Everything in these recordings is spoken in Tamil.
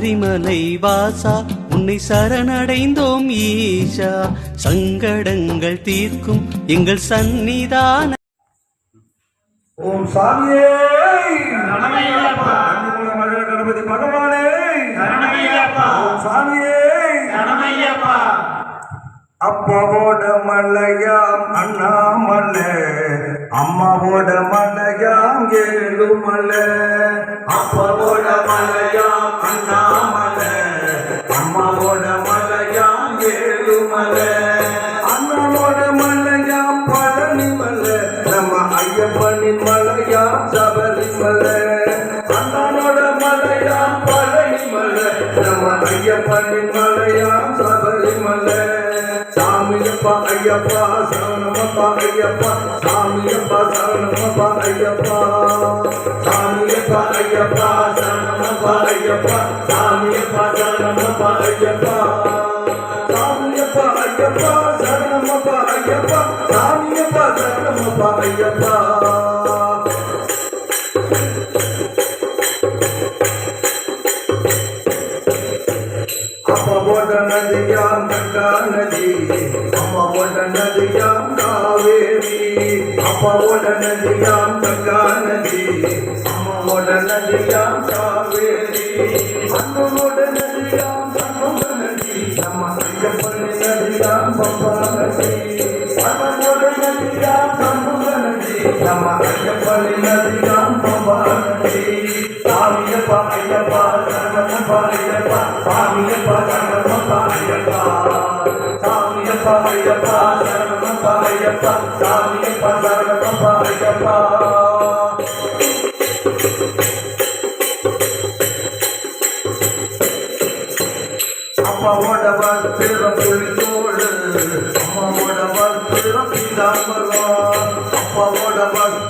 சபரிமலை வாசா உன்னை சரணடைந்தோம் ஈஷா. சங்கடங்கள் தீர்க்கும் எங்கள் சந்நிதான ஓம் சாமியே! கணபதி பகவானே. ஓம் சாமியே. அப்பாவோட மலையாம் அண்ணாமலை. அம்மாவோட மலையாம் ஏழுமலை. அப்பாவோட மலையாம் அண்ணாமலை. அம்மாவோட மலையாம் ஏழுமலை. அண்ணாவோட மலையாம் பழனிமலை. நம்ம ஐயப்பனின் மலையாம் சபரிமலை. அண்ணனோட மலையாம் பழனிமலை. நம்ம ஐயப்பனின் மலையாம் சபரிமலை. சாமியப்பா ஐயப்பா சரணமப்பா ஐயப்பா சாமியப்பா சரணமப்பா ஐயப்பா சாமியப்பா ஐயப்பா சரணமப்பா ஐயப்பா சாமியப்பா நதியாம் காவேரி அப்பாவோட நதியாம் கங்கா நதி அம்மாவோட நதியாம் காவேரி அண்ணனோட நதியாம் சண்முக நதி நம்ம ஐயப்பன் நதியாம் பம்பா நதி அண்ணனோட நதியாம் சண்முக நதி நம்ம ஐயப்பன் நதியாம் பம்பா நதி சாமியப்பா ஐயப்பா சரணப்பா ஐயப்பா சாமியப்பா சரணப்பா ஐயப்பா சாமியப்பா ஐயப்பா சரணமப்பா ஐயப்பா சாமியப்பா சரணமப்பா ஐயப்பா அம்மாவோட வஸ்திரம் புலித்தோடு அம்மாவோட வஸ்திரம் பீதாம்பரம். அப்பாவோட வஸ்திரம்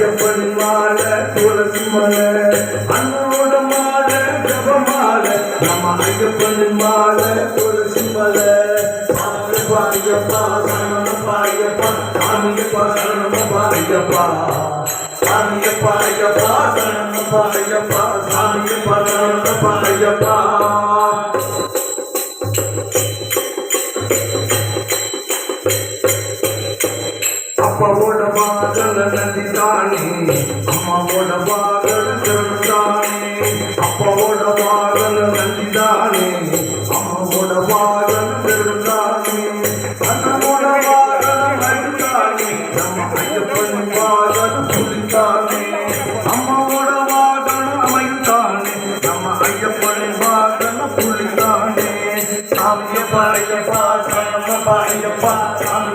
ஐயப்பன் மால துளசி மலை அண்ணனோட மால ஜபமால நம்ம ஐயப்பன் மால துளசி மலை. சாமியப்பா ஐயப்பா சரணமப்பா ஐயப்பா சாமியப்பா சரணமப்பா ஐயப்பா. சாமியப்பா ஐயப்பா சரணமப்பா ஐயப்பா சாமியப்பா சரணமப்பா ஐயப்பா. அப்பாவோட பாதல நந்தி தானே அம்மாவோட மகள தானே அப்பாவோட பாதல நந்தி தானே அம்மாவோட மகள தானே அண்ணனோட பாதல நந்தி தானே நம்ம ஐயப்பன் மகள புலித்தானே அம்மாவோட மகள அமைத்தானே நம்ம ஐயப்பன் மகள புலித்தானே சாமியப்பா ஐயப்பா சரணமப்பா ஐயப்பா சாமியப்பா ஐயப்பா சாமியப்பா ஐயப்பா சரணமப்பா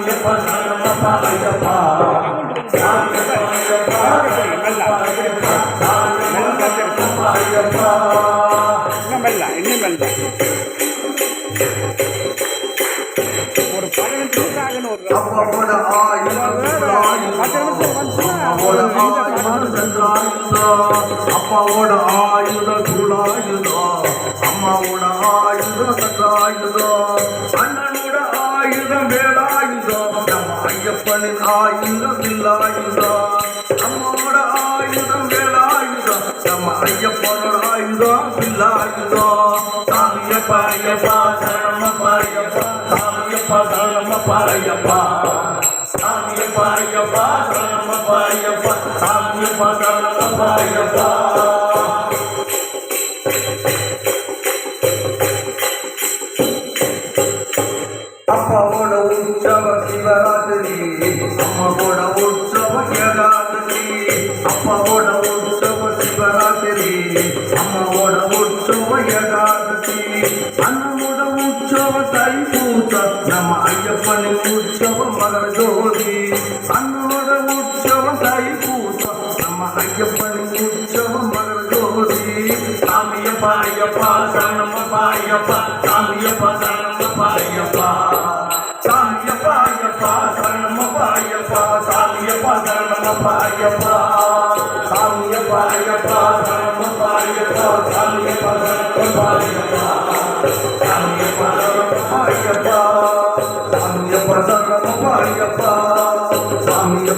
அப்பாவோட ஆயுத அப்பாவோட அம்மாவோட ஆயுத சந்திராயுதம் அண்ணனோட ஆயுதம் வேலாயுதம் நம்ம ஆயுதம் வில்லாயுதம் அம்மாவோட ஆயுதம் வேலாயுதம். நம்ம ஐயப்பனோட ஆயுதம் வில்லாயுதம். சாமியப்பா ஐயப்பா சரணமப்பா ஐயப்பா சாமியப்பா சரணமப்பா ஐயப்பா சாமியப்பா ஐயப்பா சரணமப்பா ஐயப்பா சாமியப்பா சரணமப்பா ஐயப்பா అమ్మ కూడా ఉత్సవ జగాత్రి అమ్మ కూడా ఉత్సవ శివరాత్రి అమ్మ కూడా ఉత్సవ சரணமப்பா ஐயப்பா சாமியப்பா சரணமப்பா ஐயப்பா சாமியப்பா சரணமப்பா ஐயப்பா சாமியப்பா சரணமப்பா ஐயப்பா சாமியப்பா சரணமப்பா ஐயப்பா ஓம் சாமியே